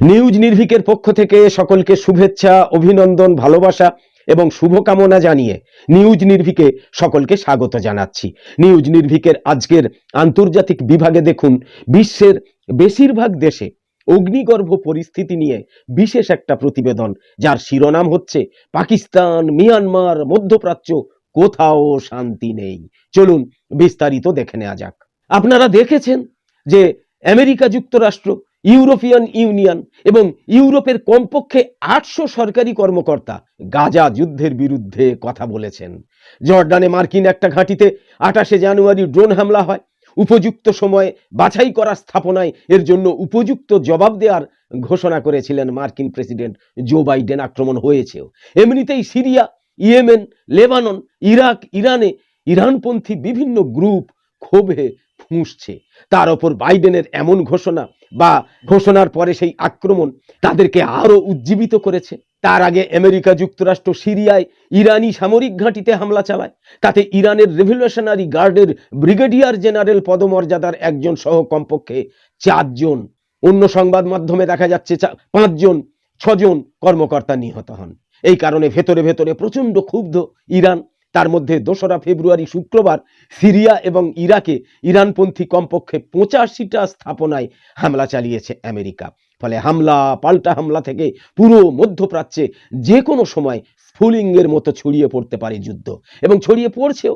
News নির্ভিকের পক্ষ থেকে সকলকে শুভেচ্ছা, অভিনন্দন, ভালোবাসা এবং শুভকামনা জানিয়ে নিউজ নির্ভিকে সকলকে স্বাগত জানাচ্ছি। নিউজ নির্ভিকের আজকের আন্তর্জাতিক বিভাগে দেখুন, বিশ্বের বেশিরভাগ দেশে অগ্নিগর্ভ পরিস্থিতি নিয়ে বিশেষ একটা প্রতিবেদন, যার শিরোনাম হচ্ছে, পাকিস্তান, মিয়ানমার, মধ্যপ্রাচ্য, কোথাও শান্তি নেই। চলুন বিস্তারিত দেখে নেওয়া যাক। আপনারা দেখেছেন যে আমেরিকা যুক্তরাষ্ট্র ইউরোপিয়ান ইউনিয়ন এবং ইউরোপের কমপক্ষে আটশো সরকারি কর্মকর্তা গাজা যুদ্ধের বিরুদ্ধে কথা বলেছেন। জর্ডানে মার্কিন একটা ঘাঁটিতে আঠাশে জানুয়ারি ড্রোন হামলা হয়। উপযুক্ত সময়ে বাছাই করা স্থাপনায় এর জন্য উপযুক্ত জবাব দেওয়ার ঘোষণা করেছিলেন মার্কিন প্রেসিডেন্ট জো বাইডেন। আক্রমণ হয়েছেও। এমনিতেই সিরিয়া, ইয়েমেন, লেবানন, ইরাক, ইরানে ইরানপন্থী বিভিন্ন গ্রুপ ক্ষোভে ফুঁসছে। তার ওপর বাইডেনের এমন ঘোষণা বা ঘোষণার পরে সেই আক্রমণ তাদেরকে আরও উজ্জীবিত করেছে। তার আগে আমেরিকা যুক্তরাষ্ট্র, সিরিয়ায় ইরানি সামরিক ঘাঁটিতে হামলা চালায়। তাতে ইরানের রেভলিউশনারি গার্ডের ব্রিগেডিয়ার জেনারেল পদমর্যাদার একজন সহ কমপক্ষে চারজন। অন্য সংবাদ মাধ্যমে দেখা যাচ্ছে পাঁচজন, ছজন কর্মকর্তা নিহত হন। এই কারণে ভেতরে ভেতরে প্রচণ্ড ক্ষুব্ধ ইরান। তার মধ্যে দোসরা ফেব্রুয়ারি শুক্রবার সিরিয়া এবং ইরাকে ইরানপন্থী কমপক্ষে পঁচাশিটা স্থাপনায় হামলা চালিয়েছে আমেরিকা। ফলে হামলা, পাল্টা হামলা থেকে পুরো মধ্যপ্রাচ্যে যে কোনো সময় স্ফুলিঙ্গের মতো ছড়িয়ে পড়তে পারে যুদ্ধ। এবং ছড়িয়ে পড়ছেও।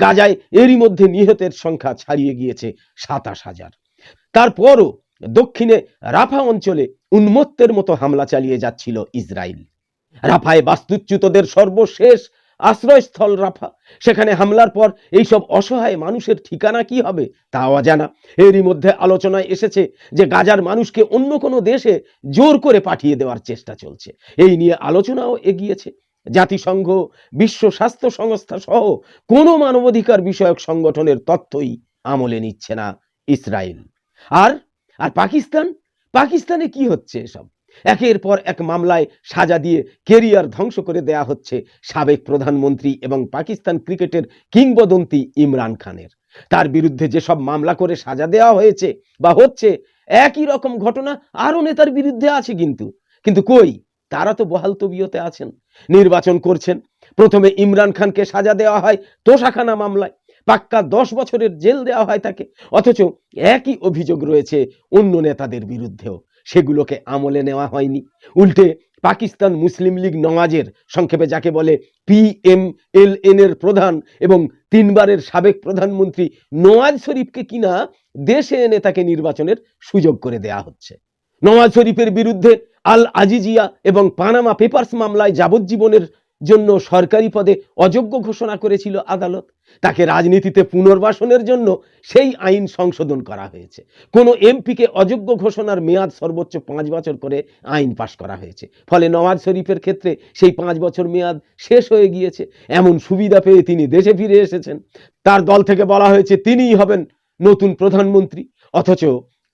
গাজায় এরই মধ্যে নিহতের সংখ্যা ছাড়িয়ে গিয়েছে সাতাশ হাজার। তারপরও দক্ষিণে রাফা অঞ্চলে উন্মত্তের মতো হামলা চালিয়ে যাচ্ছিল ইসরায়েল রাফায় বাস্তুচ্যুতদের সর্বশেষ আশ্রয়স্থল রাফা। সেখানে হামলার পর এইসব অসহায় মানুষের ঠিকানা কি হবে তা অজানা। এরই মধ্যে আলোচনায় এসেছে যে গাজার মানুষকে অন্য কোনো দেশে জোর করে পাঠিয়ে দেওয়ার চেষ্টা চলছে। এই নিয়ে আলোচনাও এগিয়েছে। জাতিসংঘ, বিশ্ব স্বাস্থ্য সংস্থা সহ কোনো মানবাধিকার বিষয়ক সংগঠনের তথ্যই আমলে নিচ্ছে না ইসরায়েল। আর আর পাকিস্তান? পাকিস্তানে কি হচ্ছে এসব? একের পর এক মামলায় সাজা দিয়ে কেরিয়ার ধ্বংস করে দেয়া হচ্ছে সাবেক প্রধানমন্ত্রী এবং পাকিস্তান ক্রিকেটের কিংবদন্তি ইমরান খানের। তার বিরুদ্ধে যেসব মামলা করে সাজা দেওয়া হয়েছে বা হচ্ছে, একই রকম ঘটনা আরও নেতার বিরুদ্ধে আছে কিন্তু। কিন্তু কই? তারা তো বহাল তবিয়তে আছেন। নির্বাচন করছেন। প্রথমে ইমরান খানকে সাজা দেওয়া হয় তোষাখানা মামলায়। পাক্কা দশ বছরের জেল দেওয়া হয় তাকে। অথচ একই অভিযোগ রয়েছে অন্য নেতাদের বিরুদ্ধেও। সেগুলোকে আমলে নেওয়া হয়নি। উল্টে পাকিস্তান মুসলিম লীগ নওয়াজের সংক্ষেপে যাকে বলে পি এম পিএমএলএন এর প্রধান এবং তিনবারের সাবেক প্রধানমন্ত্রী নওয়াজ শরীফকে কিনা দেশে এনে তাকে নির্বাচনের সুযোগ করে দেয়া হচ্ছে। নওয়াজ শরীফের বিরুদ্ধে আল আজিজিয়া এবং পানামা পেপার্স মামলায় যাবজ্জীবনের জন্য সরকারি পদে অযোগ্য ঘোষণা করেছিল আদালত। তাকে রাজনীতিতে পুনর্বাসনের জন্য সেই আইন সংশোধন করা হয়েছে। কোনো এমপিকে অযোগ্য ঘোষণার মেয়াদ সর্বোচ্চ পাঁচ বছর করে আইন পাশ করা হয়েছে। ফলে নওয়াজ শরীফের ক্ষেত্রে সেই পাঁচ বছর মেয়াদ শেষ হয়ে গিয়েছে। এমন সুবিধা পেয়ে তিনি দেশে ফিরে এসেছেন। তার দল থেকে বলা হয়েছে, তিনিই হবেন নতুন প্রধানমন্ত্রী। অথচ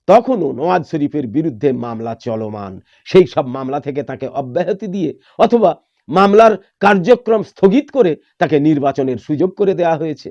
তখনও নওয়াজ শরীফের বিরুদ্ধে মামলা চলমান। সেই সব মামলা থেকে তাকে অব্যাহতি দিয়ে অথবা মামলার কার্যক্রম স্থগিত করে তাকে নির্বাচনের সুযোগ করে দেয়া হয়েছে।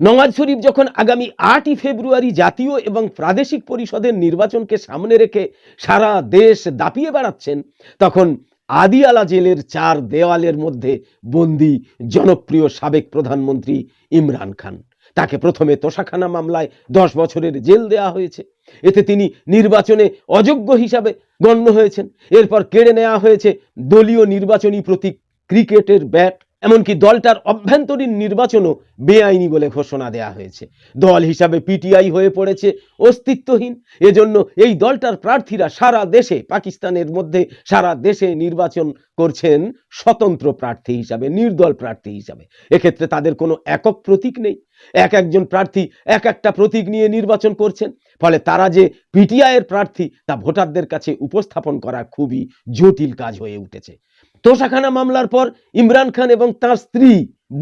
নওয়াজ শরীফ যখন আগামী আটই ফেব্রুয়ারি জাতীয় এবং প্রাদেশিক পরিষদের নির্বাচনকে সামনে রেখে সারা দেশ দাপিয়ে বেড়াচ্ছেন, তখন আদিয়ালা জেলের চার দেওয়ালের মধ্যে বন্দি জনপ্রিয় সাবেক প্রধানমন্ত্রী ইমরান খান। তাকে প্রথমে তোষাখানা মামলায় দশ বছরের জেল দেয়া হয়েছে। এতে তিনি নির্বাচনে অযোগ্য হিসাবে গণ্য হয়েছেন। এরপর কেড়ে নেওয়া হয়েছে দলীয় নির্বাচনী প্রতীক ক্রিকেটের ব্যাট। এমনকি দলটার অভ্যন্তরীণ নির্বাচনও বেআইনি বলে ঘোষণা দেওয়া হয়েছে। দল হিসাবে পিটিআই হয়ে পড়েছে, অস্তিত্বহীন। এজন্য এই দলটার প্রার্থীরা সারা দেশে, পাকিস্তানের মধ্যে সারা দেশে নির্বাচন করছেন স্বতন্ত্র প্রার্থী হিসাবে, নির্দল প্রার্থী হিসাবে। এক্ষেত্রে তাদের কোনো একক প্রতীক নেই। এক একজন প্রার্থী এক একটা প্রতীক নিয়ে নির্বাচন করছেন। ফলে তারা যে পিটিআই এর প্রার্থী, তা ভোটারদের কাছে উপস্থাপন করা খুবই জটিল কাজ হয়ে উঠেছে। তোষাখানা মামলার পর ইমরান খান এবং তার স্ত্রী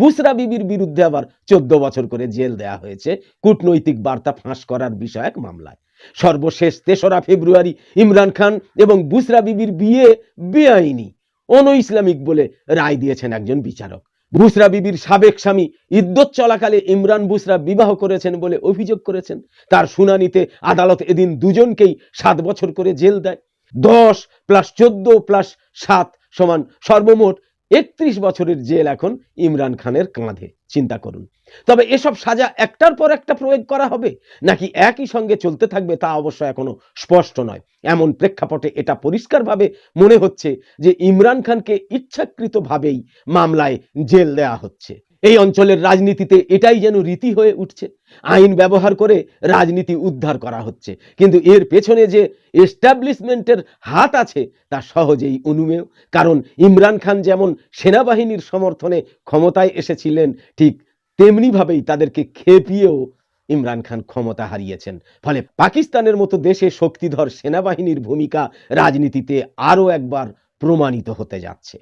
বুসরা বিবির বিরুদ্ধে আবার চোদ্দ বছর করে জেল দেয়া হয়েছে। কূটনৈতিক বার্তা ফাঁস করার বিষয়ক মামলায়। সর্বশেষ তেসরা ফেব্রুয়ারি ইমরান খান এবং বুসরা বিবির বিয়ে বেআইনি। অন ইসলামিক বলে রায় দিয়েছেন একজন বিচারক। বুসরা বিবির সাবেক স্বামী ইদ্যত চলাকালে ইমরান বুসরা বিবাহ করেছেন বলে অভিযোগ করেছেন। তার শুনানিতে আদালত এদিন দুজনকেই সাত বছর করে জেল দেয়। দশ প্লাস চোদ্দ প্লাস সাত সমান সর্বমোট একত্রিশ বছরের জেল এখন ইমরান খানের কাঁধে, চিন্তা করুন। তবে এসব সাজা একটার পর একটা প্রয়োগ করা হবে? নাকি একই সঙ্গে চলতে থাকবে তা অবশ্য এখনও স্পষ্ট নয়। এমন প্রেক্ষাপটে এটা পরিষ্কারভাবে মনে হচ্ছে যে ইমরান খানকে ইচ্ছাকৃতভাবেই মামলায় জেল দেয়া হচ্ছে। এই অঞ্চলের রাজনীতিতে এটাই যেন রীতি হয়ে উঠছে। আইন ব্যবহার করে রাজনীতি উদ্ধার করা হচ্ছে। কিন্তু এর পেছনে যে এস্টাবলিশমেন্টের হাত আছে, তা সহজেই অনুমেয়। কারণ ইমরান খান যেমন সেনাবাহিনীর সমর্থনে ক্ষমতায় এসেছিলেন, ঠিক তেমনিভাবেই তাদেরকে খেপিয়েও ইমরান খান ক্ষমতা হারিয়েছেন। ফলে পাকিস্তানের মতো দেশে শক্তিধর সেনাবাহিনীর ভূমিকা রাজনীতিতে আরও একবার প্রমাণিত হতে যাচ্ছে।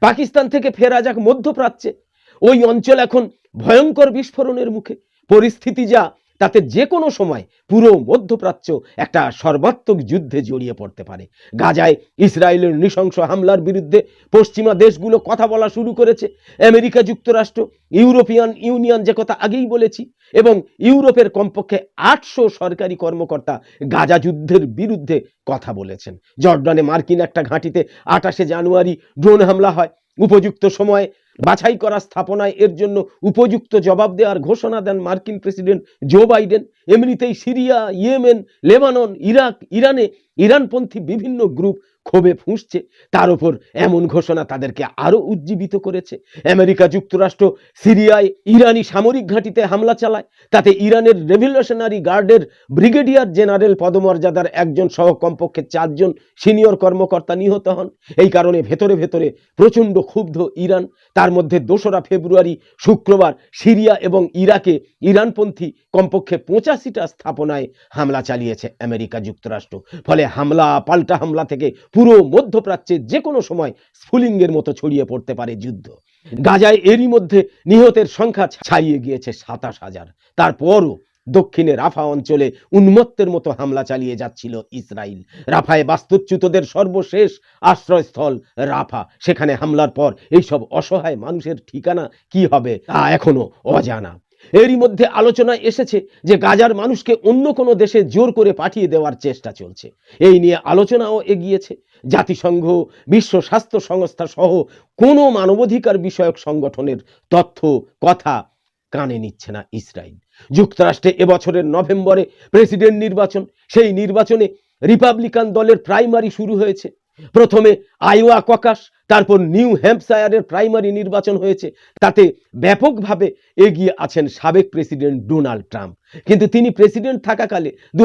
পাকিস্তান থেকে ফেরা যাক মধ্যপ্রাচ্যে। ওই অঞ্চল এখন ভয়ঙ্কর বিস্ফোরণের মুখে। পরিস্থিতি যা, তাতে যে কোনো সময় পুরো মধ্যপ্রাচ্য একটা সর্বাত্মক যুদ্ধে জড়িয়ে পড়তে পারে। গাজায় ইসরায়েলের নৃশংস হামলার বিরুদ্ধে পশ্চিমা দেশগুলো কথা বলা শুরু করেছে। আমেরিকা যুক্তরাষ্ট্র, ইউরোপিয়ান ইউনিয়ন যে কথা আগেই বলেছি, এবং ইউরোপের কমপক্ষে আটশো সরকারি কর্মকর্তা গাজা যুদ্ধের বিরুদ্ধে কথা বলেছেন। জর্ডানে মার্কিন একটা ঘাঁটিতে আঠাশে জানুয়ারি ড্রোন হামলা হয়। উপযুক্ত সময় বাছাই করা স্থাপনায় এর জন্য উপযুক্ত জবাব দেওয়ার ঘোষণা দেন মার্কিন প্রেসিডেন্ট জো বাইডেন। এমনিতেই সিরিয়া, ইয়েমেন, লেবানন, ইরাক, ইরানে ইরানপন্থী বিভিন্ন গ্রুপ ক্ষোভে ফুঁসছে। তার উপর এমন ঘোষণা তাদেরকে আরও উজ্জীবিত করেছে। আমেরিকা যুক্তরাষ্ট্র, সিরিয়ায় ইরানি সামরিক ঘাঁটিতে হামলা চালায়। তাতে ইরানের রেভলিউশনারি গার্ডের ব্রিগেডিয়ার জেনারেল পদমর্যাদার একজন সহ কমপক্ষে চারজন সিনিয়র কর্মকর্তা নিহত হন। এই কারণে ভেতরে ভেতরে প্রচণ্ড ক্ষুব্ধ ইরান। তার মধ্যে দোসরা ফেব্রুয়ারি, শুক্রবার সিরিয়া এবং ইরাকে ইরানপন্থী কমপক্ষে পঁচাশিটা স্থাপনায় হামলা চালিয়েছে আমেরিকা যুক্তরাষ্ট্র। ফলে হামলা, পাল্টা হামলা থেকে পুরো মধ্যপ্রাচ্যে যে কোনো সময় স্ফুলিঙ্গের মতো ছড়িয়ে পড়তে পারে যুদ্ধ। গাজায় এরই মধ্যে নিহতের সংখ্যা ছাড়িয়ে গিয়েছে সাতাশ হাজার। তারপরও দক্ষিণে রাফা অঞ্চলে উন্মত্তের মতো হামলা চালিয়ে যাচ্ছিল ইসরায়েল রাফায় বাস্তুচ্যুতদের সর্বশেষ আশ্রয়স্থল রাফা। সেখানে হামলার পর এইসব অসহায় মানুষের ঠিকানা কি হবে তা এখনও অজানা। এরই মধ্যে আলোচনায় এসেছে যে গাজার মানুষকে অন্য কোনো দেশে জোর করে পাঠিয়ে দেওয়ার চেষ্টা চলছে। এই নিয়ে আলোচনাও এগিয়েছে। জাতিসংঘ, বিশ্ব স্বাস্থ্য সংস্থা সহ কোনো মানবাধিকার বিষয়ক সংগঠনের তথ্য, কথা কানে নিচ্ছে না ইসরায়েল। যুক্তরাষ্ট্রে এবছরের নভেম্বরে প্রেসিডেন্ট নির্বাচন। সেই নির্বাচনে রিপাবলিকান দলের প্রাইমারি শুরু হয়েছে। প্রথমে আইওয়া ককাস তারপর নিউ হ্যাম্পশায়ারের প্রাইমারি নির্বাচন হয়েছে। তাতে ব্যাপকভাবে এগিয়ে আছেন সাবেক প্রেসিডেন্ট ডোনাল্ড ট্রাম্প। কিন্তু তিনি প্রেসিডেন্ট থাকাকালে দু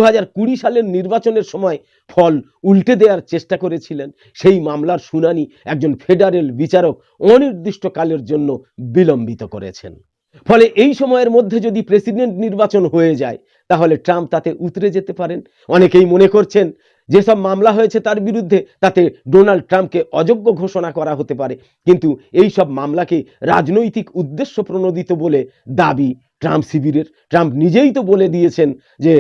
সালের নির্বাচনের সময় ফল উল্টে দেওয়ার চেষ্টা করেছিলেন। সেই মামলার শুনানি একজন ফেডারেল বিচারক অনির্দিষ্টকালের জন্য বিলম্বিত করেছেন। ফলে এই সময়ের মধ্যে যদি প্রেসিডেন্ট নির্বাচন হয়ে যায়, তাহলে ট্রাম্প তাতে উতরে যেতে পারেন। অনেকেই মনে করছেন যেসব মামলা হয়েছে তার বিরুদ্ধে তাতে ডোনাল্ড ট্রাম্পকে অযোগ্য ঘোষণা করা হতে পারে। কিন্তু এই সব মামলাকে রাজনৈতিক উদ্দেশ্য প্রণোদিত বলে দাবি ট্রাম্প শিবিরের। ট্রাম্প নিজেই তো বলে দিয়েছেন যে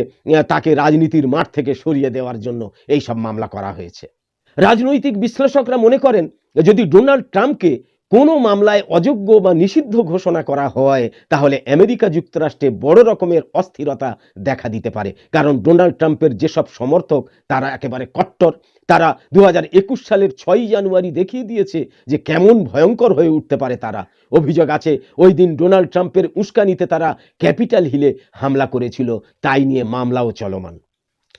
তাকে রাজনীতির মাঠ থেকে সরিয়ে দেওয়ার জন্য এই সব মামলা করা হয়েছে। রাজনৈতিক বিশ্লেষকরা মনে করেন, যদি ডোনাল্ড ট্রাম্পকে কোনো মামলায় অযোগ্য বা নিষিদ্ধ ঘোষণা করা হয়, তাহলে আমেরিকা যুক্তরাষ্ট্রে বড় রকমের অস্থিরতা দেখা দিতে পারে। কারণ ডোনাল্ড ট্রাম্পের যেসব সমর্থক, তারা একেবারে কট্টর। তারা দু হাজার একুশ সালের ছয়ই জানুয়ারি দেখিয়ে দিয়েছে যে কেমন ভয়ঙ্কর হয়ে উঠতে পারে তারা। অভিযোগ আছে, ওই দিন ডোনাল্ড ট্রাম্পের উস্কানিতে তারা ক্যাপিটাল হিলে হামলা করেছিল। তাই নিয়ে মামলাও চলমান।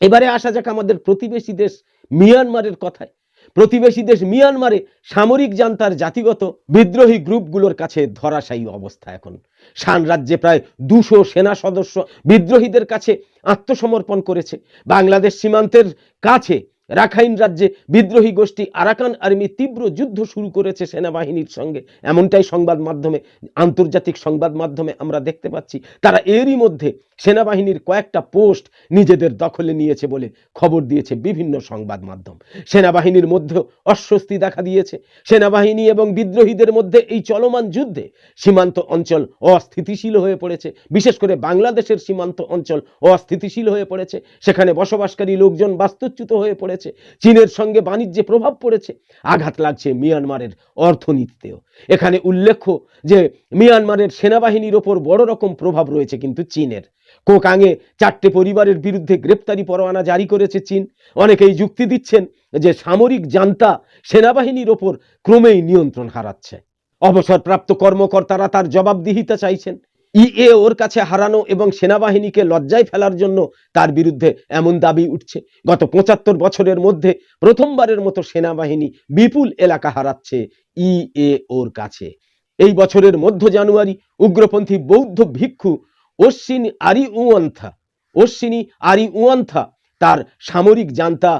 এবারে আসা যাক আমাদের প্রতিবেশী দেশ মিয়ানমারের কথায়। প্রতিবেশী দেশ মিয়ানমারে সামরিক জান্তার জাতিগত বিদ্রোহী গ্রুপগুলোর কাছে ধরাশায়ী অবস্থা এখন। শান রাজ্যে প্রায় দুশো সেনা সদস্য বিদ্রোহীদের কাছে আত্মসমর্পণ করেছে। বাংলাদেশ সীমান্তের কাছে রাখাইন রাজ্যে বিদ্রোহী গোষ্ঠী আরাকান আর্মি তীব্র যুদ্ধ শুরু করেছে সেনাবাহিনীর সঙ্গে। এমনটাই সংবাদ মাধ্যমে, আন্তর্জাতিক সংবাদ মাধ্যমে আমরা দেখতে পাচ্ছি। তারা এরই মধ্যে সেনাবাহিনীর কয়েকটা পোস্ট নিজেদের দখলে নিয়েছে বলে খবর দিয়েছে বিভিন্ন সংবাদ মাধ্যম। সেনাবাহিনীর মধ্যেও অস্বস্তি দেখা দিয়েছে। সেনাবাহিনী এবং বিদ্রোহীদের মধ্যে এই চলমান যুদ্ধে সীমান্ত অঞ্চল অস্থিতিশীল হয়ে পড়েছে। বিশেষ করে বাংলাদেশের সীমান্ত অঞ্চল অস্থিতিশীল হয়ে পড়েছে। সেখানে বসবাসকারী লোকজন বাস্তুচ্যুত হয়ে পড়েছে। চীনের সঙ্গে বাণিজ্যে প্রভাব পড়েছে। আঘাত লাগছে মিয়ানমারের অর্থনীতিতেও। এখানে উল্লেখ্য যে, মিয়ানমারের সেনাবাহিনীর ওপর বড় রকম প্রভাব রয়েছে কিন্তু চীনের। কোকাঙে চারটে পরিবারের বিরুদ্ধে গ্রেপ্তারি পরোয়ানা জারি করেছে চীন। অনেকেই যুক্তি দিচ্ছেন যে, সামরিক জান্তা সেনাবাহিনীর ওপর ক্রমেই নিয়ন্ত্রণ হারাচ্ছে। অবসরপ্রাপ্ত কর্মকর্তারা তার জবাবদিহিতা চাইছেন। ইএ ওর কাছে হারানো এবং সেনাবাহিনীকে লজ্জায় ফেলার জন্য তার বিরুদ্ধে এমন দাবি উঠছে। গত পঁচাত্তর বছরের মধ্যে প্রথমবারের মতো সেনাবাহিনী বিপুল এলাকা হারাচ্ছে ইএ ওর কাছে। এই বছরের মধ্য জানুয়ারি উগ্রপন্থী বৌদ্ধ ভিক্ষু অশ্বিনী আরি উয়ান্থা অশ্বিনী আরি উয়ান্থা তার সামরিক জান্তা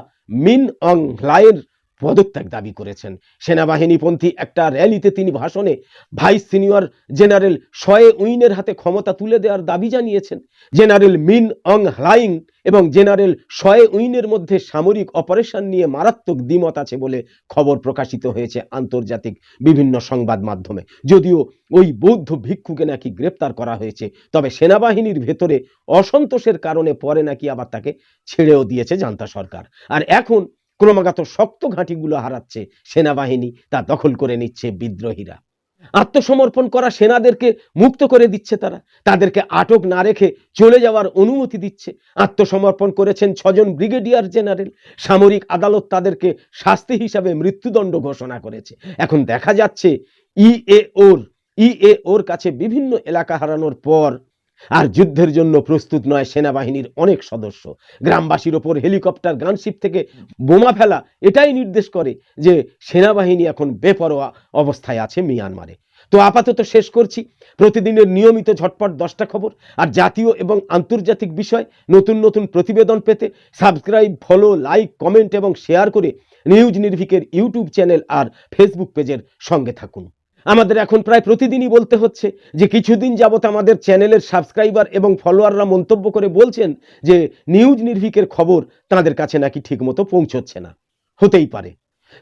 মিন অং লায়ের পদত্যাগ দাবি করেছেন। সেনাবাহিনীপন্থী একটা র্যালিতে তিনি ভাষণে ভাইস সিনিয়র জেনারেল শয়ে উইনের হাতে ক্ষমতা তুলে দেওয়ার দাবি জানিয়েছেন। জেনারেল মিন অং হ্লাইং এবং জেনারেল শয়ে উইনের মধ্যে সামরিক অপারেশন নিয়ে মারাত্মক দ্বিমত আছে বলে খবর প্রকাশিত হয়েছে আন্তর্জাতিক বিভিন্ন সংবাদ মাধ্যমে। যদিও ওই বৌদ্ধ ভিক্ষুকে নাকি গ্রেপ্তার করা হয়েছে, তবে সেনাবাহিনীর ভেতরে অসন্তোষের কারণে পরে নাকি আবার তাকে ছেড়েও দিয়েছে জান্তা সরকার। আর এখন ক্রমাগত শক্ত ঘাঁটিগুলো হারাচ্ছে সেনাবাহিনী তা দখল করে নিচ্ছে বিদ্রোহীরা। আত্মসমর্পণ করা সেনাদেরকে মুক্ত করে দিচ্ছে তারা। তাদেরকে আটক না রেখে চলে যাওয়ার অনুমতি দিচ্ছে। আত্মসমর্পণ করেছেন ছজন ব্রিগেডিয়ার জেনারেল। সামরিক আদালত তাদেরকে শাস্তি হিসাবে মৃত্যুদণ্ড ঘোষণা করেছে। এখন দেখা যাচ্ছে ইএ ওর ইএ ওর কাছে বিভিন্ন এলাকা হারানোর পর আর যুদ্ধের জন্য প্রস্তুত নয় সেনাবাহিনীর অনেক সদস্য। গ্রামবাসীর ওপর হেলিকপ্টার, গানশিপ থেকে বোমা ফেলা, এটাই নির্দেশ করে যে সেনাবাহিনী এখন বেপরোয়া অবস্থায় আছে মিয়ানমারে। তো আপাতত শেষ করছি। প্রতিদিনের নিয়মিত ঝটপট দশটা খবর আর জাতীয় এবং আন্তর্জাতিক বিষয়, নতুন নতুন প্রতিবেদন পেতে সাবস্ক্রাইব, ফলো, লাইক, কমেন্ট এবং শেয়ার করে নিউজ নির্ভিকের ইউটিউব চ্যানেল আর ফেসবুক পেজের সঙ্গে থাকুন। আমাদের এখন প্রায় প্রতিদিনই বলতে হচ্ছে যে কিছুদিন যাবত আমাদের চ্যানেলের সাবস্ক্রাইবার এবং ফলোয়াররা মন্তব্য করে বলছেন যে নিউজ নির্ভিকের খবর তাদের কাছে নাকি ঠিকমতো পৌঁছচ্ছে না। হতেই পারে।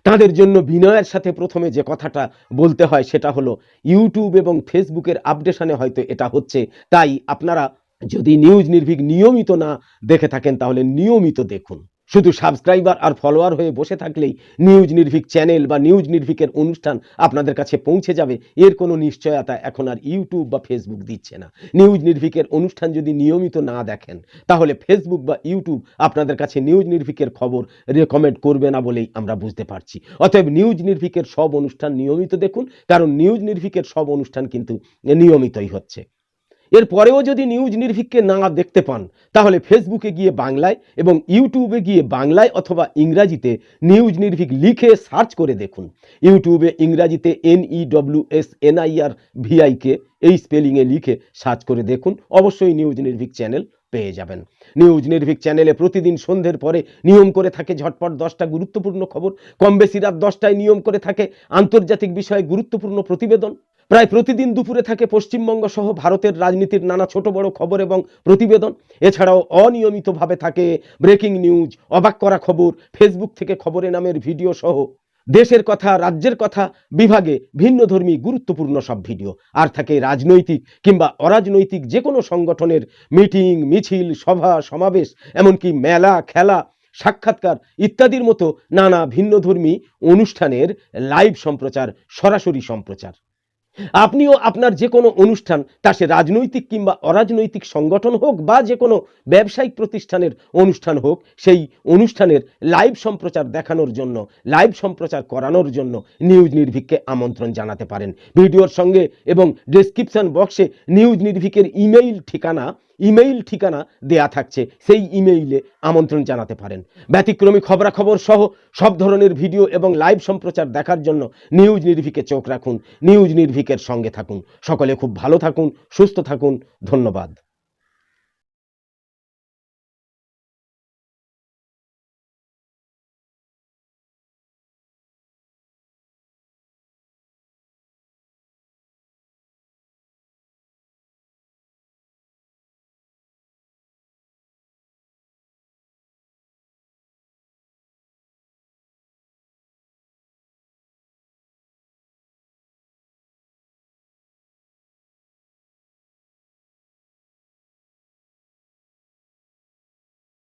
তাদের জন্য বিনয়ের সাথে প্রথমে যে কথাটা বলতে হয় সেটা হলো, ইউটিউব এবং ফেসবুকের আপডেশনে হয়তো এটা হচ্ছে, তাই আপনারা যদি নিউজ নির্ভীক নিয়মিত না দেখে থাকেন তাহলে নিয়মিত দেখুন। শুধু সাবস্ক্রাইবার আর ফলোয়ার হয়ে বসে থাকলেই নিউজ নির্ভিক চ্যানেল বা নিউজ নির্ভিকের অনুষ্ঠান আপনাদের কাছে পৌঁছে যাবে। এর কোনো নিশ্চয়তা এখন আর ইউটিউব বা ফেসবুক দিচ্ছে না। নিউজ নির্ভিকের অনুষ্ঠান যদি নিয়মিত না দেখেন, তাহলে ফেসবুক বা ইউটিউব আপনাদের কাছে নিউজ নির্ভিকের খবর রেকমেন্ড করবে না বলেই আমরা বুঝতে পারছি। অতএব নিউজ নির্ভিকের সব অনুষ্ঠান নিয়মিত দেখুন, কারণ নিউজ নির্ভিকের সব অনুষ্ঠান কিন্তু নিয়মিতই হচ্ছে। এর পরেও যদি নিউজ নির্ভীককে না দেখতে পান, তাহলে ফেসবুকে গিয়ে বাংলায় এবং ইউটিউবে গিয়ে বাংলায় অথবা ইংরাজিতে নিউজ নির্ভীক লিখে সার্চ করে দেখুন। ইউটিউবে ইংরাজিতে N E W S NIR VIK এই স্পেলিংয়ে লিখে সার্চ করে দেখুন। অবশ্যই নিউজ নির্ভীক চ্যানেল পেয়ে যাবেন। নিউজ নির্ভীক চ্যানেলে প্রতিদিন সন্ধ্যের পরে নিয়ম করে থাকে ঝটপট দশটা গুরুত্বপূর্ণ খবর। কম বেশি রাত দশটায় নিয়ম করে থাকে আন্তর্জাতিক বিষয়ে গুরুত্বপূর্ণ প্রতিবেদন। প্রায় প্রতিদিন দুপুরে থাকে পশ্চিমবঙ্গ সহ ভারতের রাজনীতির নানা ছোট বড় খবর এবং প্রতিবেদন। এছাড়াও অনিয়মিতভাবে থাকে ব্রেকিং নিউজ, অবাক করা খবর, ফেসবুক থেকে খবরে নামের ভিডিও সহ। দেশের কথা, রাজ্যের কথা, বিভাগে ভিন্ন ধর্মী গুরুত্বপূর্ণ সব ভিডিও। আর থাকে রাজনৈতিক কিংবা অরাজনৈতিক যে কোনো সংগঠনের মিটিং, মিছিল, সভা, সমাবেশ, এমনকি মেলা, খেলা, সাক্ষাৎকার ইত্যাদির মতো নানা ভিন্নধর্মী অনুষ্ঠানের লাইভ সম্প্রচার, সরাসরি সম্প্রচার। আপনিও আপনার যে কোনো অনুষ্ঠান, তা সে রাজনৈতিক কিংবা অরাজনৈতিক সংগঠন হোক বা যে কোনো ব্যবসায়িক প্রতিষ্ঠানের অনুষ্ঠান হোক, সেই অনুষ্ঠানের লাইভ সম্প্রচার দেখানোর জন্য, লাইভ সম্প্রচার করানোর জন্য নিউজ নির্ভীককে আমন্ত্রণ জানাতে পারেন। ভিডিওর সঙ্গে এবং ডেসক্রিপশন বক্সে নিউজ নির্ভীকের ইমেইল ঠিকানা ইমেইল ঠিকানা দেয়া থাকছে, সেই ইমেইলে আমন্ত্রণ জানাতে পারেন। ব্যতিক্রমী খবরাখবর সহ সব ধরনের ভিডিও এবং লাইভ সম্প্রচার দেখার জন্য নিউজ নির্ভিকে চোখ রাখুন, নিউজ নির্ভিকের সঙ্গে থাকুন। সকলে খুব ভালো থাকুন, সুস্থ থাকুন, ধন্যবাদ।